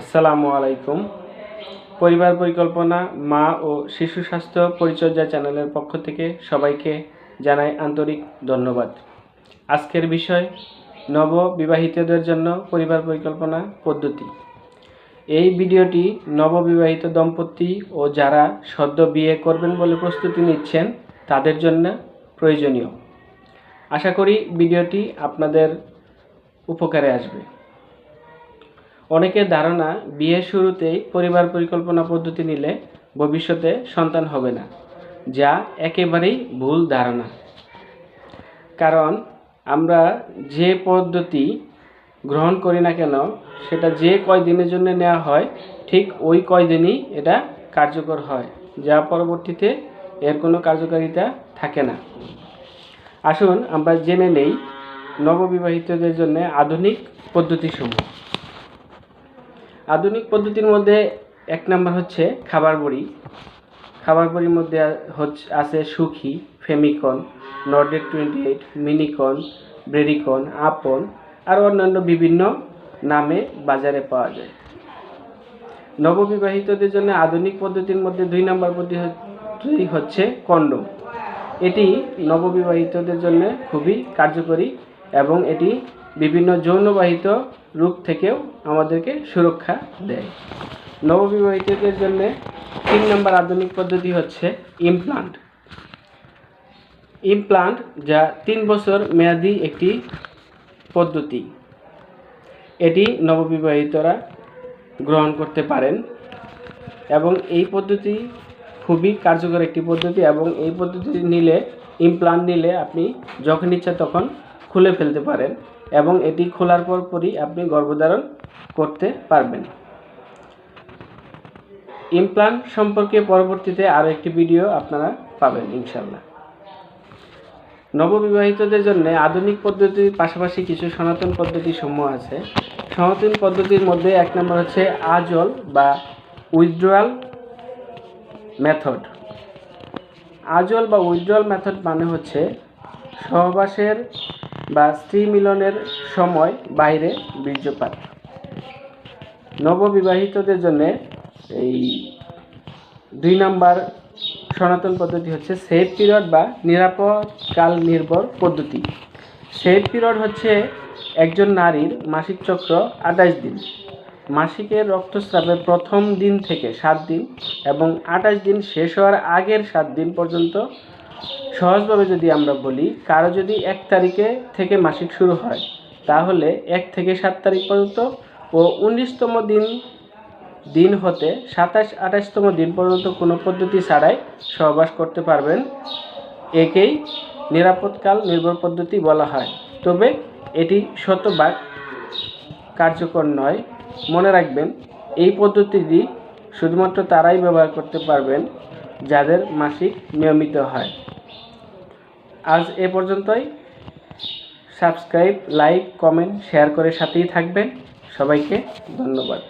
আসসালামু আলাইকুম। পরিবার পরিকল্পনা, মা ও শিশু স্বাস্থ্য পরিচর্যা চ্যানেলের পক্ষ থেকে সবাইকে জানাই আন্তরিক ধন্যবাদ। আজকের বিষয়, নববিবাহিতদের জন্য পরিবার পরিকল্পনা পদ্ধতি। এই ভিডিওটি নববিবাহিত দম্পতি ও যারা সদ্য বিয়ে করবেন বলে প্রস্তুতি নিচ্ছেন, তাদের জন্য প্রয়োজনীয়। আশা করি ভিডিওটি আপনাদের উপকারে আসবে। অনেকের ধারণা, বিয়ের শুরুতেই পরিবার পরিকল্পনা পদ্ধতি নিলে ভবিষ্যতে সন্তান হবে না, যা একেবারেই ভুল ধারণা। কারণ আমরা যে পদ্ধতি গ্রহণ করি না কেন, সেটা যে কয়দিনের জন্য নেওয়া হয়, ঠিক ওই কয়দিনই এটা কার্যকর হয়, যা পরবর্তীতে এর কোনো কার্যকারিতা থাকে না। আসুন আমরা জেনে নেই নববিবাহিতদের জন্য আধুনিক পদ্ধতিসমূহ। আধুনিক পদ্ধতির মধ্যে এক নাম্বার হচ্ছে খাবার বড়ি। খাবার বড়ির মধ্যে হচ্ছে, আছে সুখী, ফেমিকন, নর্ডেড টোয়েন্টি এইট, মিনিকন, ব্রেডিকন, আপন, আর অন্যান্য বিভিন্ন নামে বাজারে পাওয়া যায়। নববিবাহিতদের জন্য আধুনিক পদ্ধতির মধ্যে দুই নম্বর পদ্ধতি হচ্ছে কন্ডম। এটি নববিবাহিতদের জন্য খুবই কার্যকরী এবং এটি বিভিন্ন যৌনবাহিত রোগ থেকেও আমাদেরকে সুরক্ষা দেয়। নববিবাহিতদের জন্য তিন নম্বর আধুনিক পদ্ধতি হচ্ছে ইমপ্লান্ট ইমপ্লান্ট যা তিন বছর মেয়াদি একটি পদ্ধতি। এটি নববিবাহিতরা গ্রহণ করতে পারেন এবং এই পদ্ধতি খুবই কার্যকর একটি পদ্ধতি এবং এই পদ্ধতি নিলে ইমপ্লান্ট নিলে আপনি যখন ইচ্ছা তখন খুলে ফেলতে পারেন। এবং এটি খোলার পর পরই আপনি গর্ভধারণ করতে পারবেন। ইমপ্লান্ট সম্পর্কে পরবর্তীতে আরও একটি ভিডিও আপনারা পাবেন ইনশাল্লাহ নববিবাহিতদের জন্য আধুনিক পদ্ধতির পাশাপাশি কিছু সনাতন পদ্ধতি সমূহ আছে। সনাতন পদ্ধতির মধ্যে এক নম্বর হচ্ছে আজল বা উইথড্রয়াল মেথড। আজল বা উইথড্রয়াল মেথড মানে হচ্ছে সহবাসের বা স্ত্রী মিলনের সময় বাইরে বীর্যপাত। নববিবাহিতদের জন্য এই দুই নাম্বার সনাতন পদ্ধতি হচ্ছে সেফ পিরিয়ড বা নিরাপদ কাল নির্ভর পদ্ধতি। সেফ পিরিয়ড হচ্ছে একজন নারীর মাসিক চক্র আঠাশ দিন। মাসিকের রক্তস্রাবের প্রথম দিন থেকে সাত দিন এবং আঠাশ দিন শেষ হওয়ার আগের সাত দিন পর্যন্ত সহজভাবে যদি আমরা বলি, কারও যদি এক তারিখে থেকে মাসিক শুরু হয়, তাহলে এক থেকে সাত তারিখ পর্যন্ত ও উনিশতম দিন দিন হতে সাতাশ, আঠাশতম দিন পর্যন্ত কোনো পদ্ধতি ছাড়াই সহবাস করতে পারবেন। একেই নিরাপদকাল নির্ভর পদ্ধতি বলা হয়। তবে এটি শতভাগ কার্যকর নয়। মনে রাখবেন, এই পদ্ধতিটি শুধুমাত্র তারাই ব্যবহার করতে পারবেন যাদের মাসিক নিয়মিত হয়। আজ এ পর্যন্তই। সাবস্ক্রাইব লাইক কমেন্ট শেয়ার করে সাথেই থাকবেন। সবাইকে ধন্যবাদ।